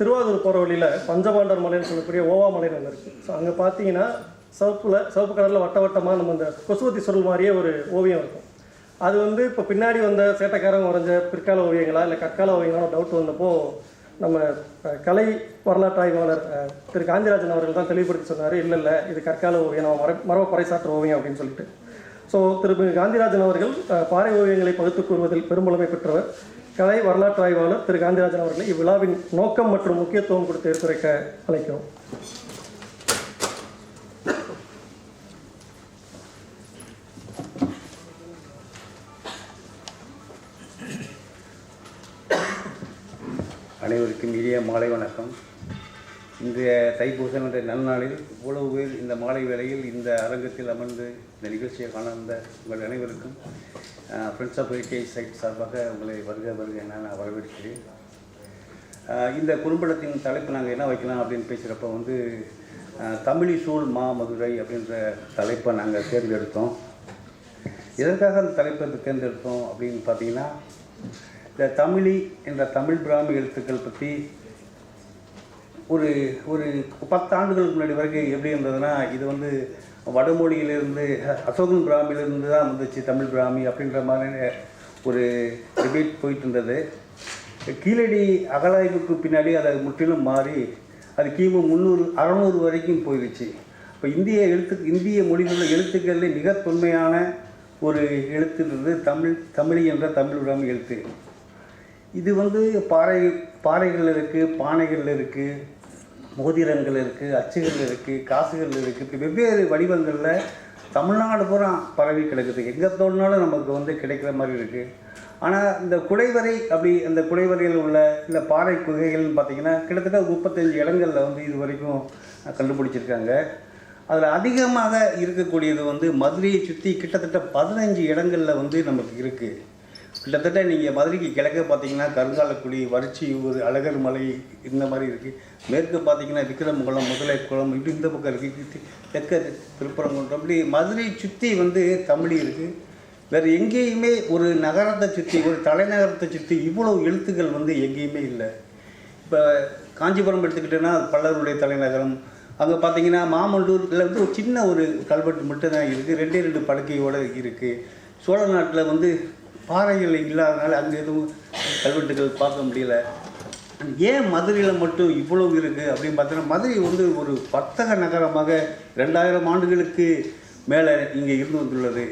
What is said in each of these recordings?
திருவாரூர் போகிற வழியில் பஞ்சபாண்டர் மலைன்னு சொல்லக்கூடிய ஓவா மலைன்னு ஒன்று இருக்குது ஸோ அங்கே பார்த்தீங்கன்னா சிவப்பில் சிவப்பு கலரில் வட்ட வட்டமாக நம்ம இந்த கொசுவத்தி சுருள் மாதிரியே ஒரு ஓவியம் இருக்கும். அது வந்து இப்போ பின்னாடி வந்த சேட்டைக்காரங்க வரைஞ்ச பிற்கால ஓவியங்களா இல்லை கற்கால ஓவியங்களான டவுட் வந்தப்போ நம்ம கலை வரலாற்று ஆய்வாளர் திரு காந்திராஜன் அவர்கள் தான் தெளிவுபடுத்தி சொன்னார் இல்லை இல்லை இது கற்கால ஓவியம் நம்ம மர மரப பறைசாற்று ஓவியம் அப்படின்னு சொல்லிட்டு. ஸோ திரு காந்திராஜன் அவர்கள் பாறை ஓவியங்களை பகுத்து கூறுவதில் பெரும்புலமை பெற்றவர். கலை வரலாற்று ஆய்வாளர் திரு காந்திராஜன் அவர்களை இவ்விழாவின் நோக்கம் மற்றும் முக்கியத்துவம் கொடுத்து எடுத்துரைக்க அழைக்கிறோம். அனைவருக்கும் இனிய மாலை வணக்கம். இன்றைய தைப்பூசம் என்ற நன்னாளில் இவ்வளவு பேர் இந்த மாலை வேளையில் இந்த அரங்கத்தில் அமர்ந்து இந்த நிகழ்ச்சியை காண வந்த உங்கள் அனைவருக்கும் ஃப்ரெண்ட்ஸ் ஆஃப் ஐடிஐ சைட் சார்பாக உங்களை வருக வருக என நான் வரவேற்கிறேன். இந்த குறும்படத்தின் தலைப்பு நாங்கள் என்ன வைக்கலாம் அப்படின்னு பேசுகிறப்ப வந்து ஆஹ் சூழ் மா மதுரை அப்படின்ற தலைப்பை நாங்கள் தேர்ந்தெடுத்தோம். எதற்காக அந்த தலைப்பை தேர்ந்தெடுத்தோம் அப்படின்னு பார்த்தீங்கன்னா இந்த தமிழி என்ற தமிழ் பிராமி எழுத்துக்கள் பற்றி ஒரு ஒரு பத்து ஆண்டுகளுக்கு முன்னாடி வரைக்கும் எப்படி இருந்ததுன்னா இது வந்து வடமொழியிலிருந்து அசோகன் பிராமியிலிருந்து தான் வந்துச்சு தமிழ் பிராமி அப்படின்ற மாதிரி ஒரு டிபேட் போயிட்டு இருந்தது. கீழடி அகலாய்வுக்கு பின்னாடி அதை முற்றிலும் மாறி அது கிமு முந்நூறு அறநூறு வரைக்கும் போயிடுச்சு இப்போ இந்திய எழுத்து இந்திய மொழிகளில் எழுத்துக்களிலே எழுத்துக்களில் மிக தொன்மையான ஒரு எழுத்துன்றது தமிழ் தமிழி என்ற தமிழ் பிராமி எழுத்து. இது வந்து பாறை பாறைகளில் இருக்குது பானைகளில் இருக்குது மோதிரங்கள் இருக்குது அச்சுகள் இருக்குது காசுகள் இருக்குது இப்படி வெவ்வேறு வடிவங்களில் தமிழ்நாடு பூரா பரவி கிடக்குது. எங்கே தோணுனாலும் நமக்கு வந்து கிடைக்கிற மாதிரி இருக்குது ஆனால் இந்த குடைவரை அப்படி அந்த குடைவரையில் உள்ள இந்த பாறை குகைகள்னு பார்த்தீங்கன்னா கிட்டத்தட்ட முப்பத்தஞ்சு இடங்களில் வந்து இது வரைக்கும் கண்டுபிடிச்சிருக்காங்க. அதில் அதிகமாக இருக்கக்கூடியது வந்து மதுரையை சுற்றி கிட்டத்தட்ட பதினஞ்சு இடங்களில் வந்து நமக்கு இருக்குது கிட்டத்தட்ட நீங்கள் மதுரைக்கு கிழக்க பார்த்தீங்கன்னா கருங்காலக்குடி வறட்சி அழகர் மலை இந்த மாதிரி இருக்குது மேற்கு பார்த்தீங்கன்னா விக்ரமகுளம் முதலைக்குளம் இப்படி இந்த பக்கம் இருக்குது தெற்க திருப்பரங்குன்றம். அப்படி மதுரையை சுற்றி வந்து தமிழ் இருக்குது வேறு எங்கேயுமே ஒரு நகரத்தை சுற்றி ஒரு தலைநகரத்தை சுற்றி இவ்வளோ எழுத்துக்கள் வந்து எங்கேயுமே இல்லை. இப்போ காஞ்சிபுரம் எடுத்துக்கிட்டோன்னா பல்லருடைய பல்லவருடைய தலைநகரம். அங்கே பார்த்தீங்கன்னா மாமல்லூரில் வந்து ஒரு சின்ன ஒரு கல்வெட்டு மட்டும்தான் இருக்குது ரெண்டே ரெண்டு படுக்கையோடு இருக்குது சோழ நாட்டில் வந்து பாறைகள் இல்லாதனால அங்கே எதுவும் கல்வெட்டுகள் பார்க்க முடியல. ஏன் மதுரையில் மட்டும் இவ்வளவு இருக்குது அப்படின்னு பார்த்தோன்னா மதுரை வந்து ஒரு வர்த்தக நகரமாக ரெண்டாயிரம் ஆண்டுகளுக்கு மேலே இங்கே இருந்து வந்துள்ளது.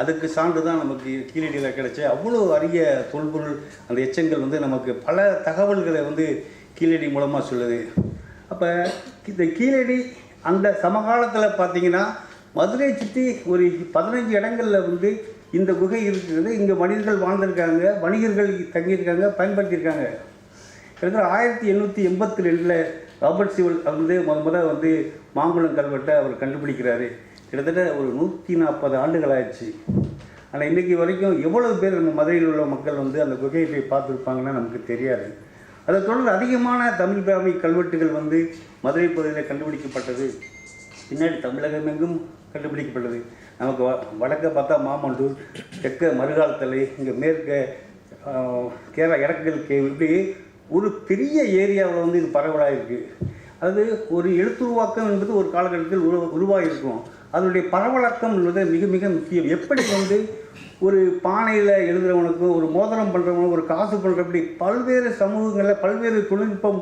அதுக்கு சான்று தான் நமக்கு கீழடியில் கிடைச்ச அவ்வளோ அரிய தொல்பொருள் அந்த எச்சங்கள் வந்து நமக்கு பல தகவல்களை வந்து கீழடி மூலமாக சொல்லுது. அப்போ இந்த கீழடி அந்த சமகாலத்தில் பார்த்தீங்கன்னா மதுரையை சுற்றி ஒரு பதினஞ்சு இடங்களில் வந்து இந்த குகை இருக்கிறது இங்கே மனிதர்கள் வாழ்ந்திருக்காங்க வணிகர்கள் தங்கியிருக்காங்க பயன்படுத்தியிருக்காங்க. கிட்டத்தட்ட ஆயிரத்தி எண்ணூற்றி எண்பத்தி ரெண்டில் ராபர்ட் சிவல் வந்து முத முத வந்து மாங்குளம் கல்வெட்டை அவர் கண்டுபிடிக்கிறாரு. கிட்டத்தட்ட ஒரு நூற்றி நாற்பது ஆண்டுகள் ஆயிடுச்சு. ஆனால் இன்றைக்கி வரைக்கும் எவ்வளவு பேர் நம்ம மதுரையில் உள்ள மக்கள் வந்து அந்த குகையை போய் பார்த்துருப்பாங்கன்னா நமக்கு தெரியாது. அதை தொடர்ந்து அதிகமான தமிழ் பிராமி கல்வெட்டுகள் வந்து மதுரை பகுதியில் கண்டுபிடிக்கப்பட்டது. பின்னாடி தமிழகம் எங்கும் கண்டுபிடிக்கப்பட்டது. நமக்கு வ வடக்க பார்த்தா மாமண்டூர் தெற்க மறுகாலத்தலை இங்கே மேற்க கேரளா இடக்கல் இப்படி ஒரு பெரிய ஏரியாவில் வந்து இது பரவலாக இருக்குது அது ஒரு எழுத்துருவாக்கம் என்பது ஒரு காலகட்டத்தில் உரு உருவாகிருக்கும் அதனுடைய பரவலாக்கம் என்பது மிக மிக முக்கியம். எப்படி வந்து ஒரு பானையில் எழுதுறவனுக்கும் ஒரு மோதிரம் பண்ணுறவனுக்கும் ஒரு காசு பண்ணுறப்படி பல்வேறு சமூகங்களில் பல்வேறு தொழில்நுட்பம்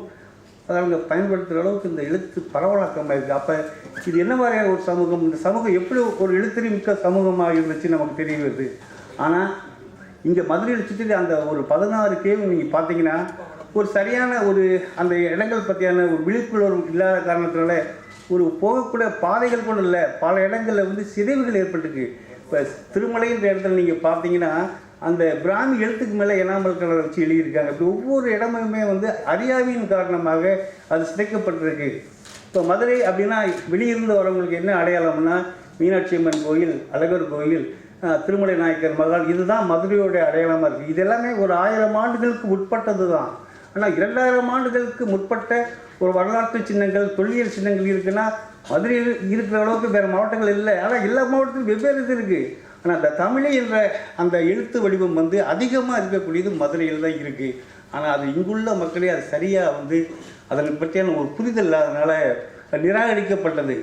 அதை அவங்க பயன்படுத்துகிற அளவுக்கு இந்த எழுத்து பரவலாக்கமாக இருக்குது அப்போ இது என்ன மாதிரியான ஒரு சமூகம்? இந்த சமூகம் எப்படி ஒரு எழுத்தறி மிக்க சமூகமாக இருந்துச்சு நமக்கு தெரிய வருது. ஆனால் இங்கே மதுரையில் சுற்றி அந்த ஒரு பதினாறு கேவு நீங்கள் பார்த்தீங்கன்னா ஒரு சரியான ஒரு அந்த இடங்கள் பற்றியான ஒரு விழிப்புணர்வு இல்லாத காரணத்தினால ஒரு போகக்கூடிய பாதைகள் கூட இல்லை பல இடங்களில் வந்து சிதைவுகள் ஏற்பட்டுருக்கு. இப்போ திருமலைன்ற இடத்துல நீங்கள் பார்த்தீங்கன்னா அந்த பிராமி எழுத்துக்கு மேலே எனாமல் கலரை வச்சு எழுதியிருக்காங்க. இப்படி ஒவ்வொரு இடமுமே வந்து அறியாமையின் காரணமாக அது சிதைக்கப்பட்டிருக்கு. இப்போ மதுரை அப்படின்னா வெளியிருந்து வரவங்களுக்கு என்ன அடையாளம்னா மீனாட்சி அம்மன் கோயில் அழகர் கோயில் திருமலை நாயக்கர் மகால் இதுதான் மதுரையோடைய அடையாளமாக இருக்குது இது எல்லாமே ஒரு ஆயிரம் ஆண்டுகளுக்கு உட்பட்டது தான் ஆனால் இரண்டாயிரம் ஆண்டுகளுக்கு முற்பட்ட ஒரு வரலாற்று சின்னங்கள் தொல்லியல் சின்னங்கள் இருக்குன்னா மதுரையில் இருக்கிற அளவுக்கு வேறு மாவட்டங்கள் இல்லை. ஆனால் எல்லா மாவட்டத்திலும் வெவ்வேறு இது இருக்குது ஆனால் அந்த தமிழை என்ற அந்த எழுத்து வடிவம் வந்து அதிகமாக இருக்கக்கூடியது மதுரையில் தான் இருக்குது ஆனால் அது இங்குள்ள மக்களே அது சரியாக வந்து அதனை பற்றியான ஒரு புரிதல் இல்லாதனால நிராகரிக்கப்பட்டது.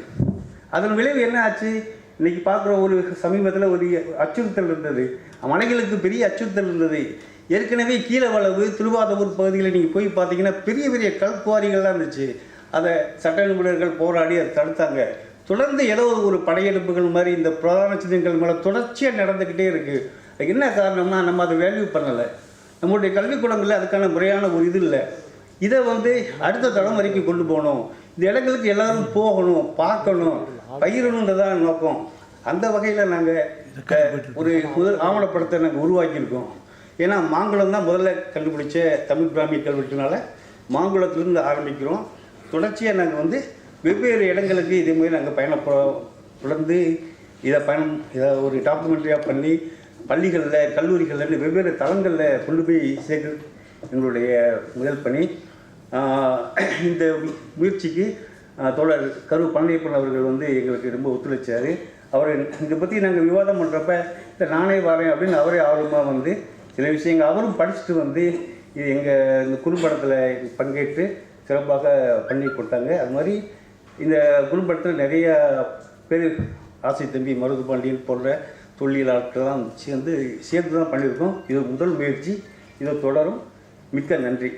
அதன் விளைவு என்ன ஆச்சு? இன்றைக்கி பார்க்குற ஒரு சமீபத்தில் ஒரு அச்சுறுத்தல் இருந்தது. மலைகளுக்கு பெரிய அச்சுறுத்தல் இருந்தது. ஏற்கனவே கீழே வளவு திருவாதூர் பகுதியில் நீங்கள் போய் பார்த்தீங்கன்னா பெரிய பெரிய கல்குவாரிகள்லாம் இருந்துச்சு. அதை சட்ட நிபுணர்கள் போராடி அதை தடுத்தாங்க. தொடர்ந்து ஏதோ ஒரு படையெடுப்புகள் மாதிரி இந்த பிரதான சின்னங்கள் மேலே தொடர்ச்சியாக நடந்துக்கிட்டே இருக்குது என்ன காரணம்னா நம்ம அதை வேல்யூ பண்ணலை. நம்மளுடைய கல்விக்கூடங்களில் அதுக்கான முறையான ஒரு இது இல்லை. இதை வந்து அடுத்த தலைமுறைக்கு கொண்டு போகணும். இந்த இடங்களுக்கு எல்லாரும் போகணும் பார்க்கணும். பயிரணுன்றதான் நோக்கம். அந்த வகையில் நாங்கள் ஒரு முதல் ஆவணப்படத்தை நாங்கள் உருவாக்கியிருக்கோம். ஏன்னா மாங்குளம் தான் முதல்ல கண்டுபிடிச்ச தமிழ் பிராமி கல்வெட்டுனால மாங்குளத்துலேருந்து ஆரம்பிக்கிறோம். தொடர்ச்சியாக நாங்கள் வந்து வெவ்வேறு இடங்களுக்கு இதே மாதிரி நாங்கள் பயணப்ப தொடர்ந்து இதை பயணம் இதை ஒரு டாக்குமெண்ட்ரியாக பண்ணி பள்ளிகளில் கல்லூரிகளில் வெவ்வேறு தளங்களில் கொண்டு போய் சேர்க்க எங்களுடைய முதல் பணி. இந்த முயற்சிக்கு தோழர் கரு பழனியப்பன் அவர்கள் வந்து எங்களுக்கு ரொம்ப ஒத்துழைச்சார். அவர் இதை பற்றி நாங்கள் விவாதம் பண்ணுறப்ப இந்த நானே வரேன் அப்படின்னு அவரே ஆர்வமாக வந்து சில விஷயங்கள் அவரும் படிச்சுட்டு வந்து இது எங்கள் இந்த குறும்படத்தில் பங்கேற்று சிறப்பாக பண்ணி கொடுத்தாங்க. அது மாதிரி இந்த குறும்படத்தில் நிறைய பேர் ஆசை தம்பி மருது பாண்டியன் போன்ற தொழிலாளர்கள்லாம் சேர்ந்து சேர்ந்து தான் பண்ணியிருக்கோம். இது முதல் முயற்சி. இது தொடரும். மிக்க நன்றி.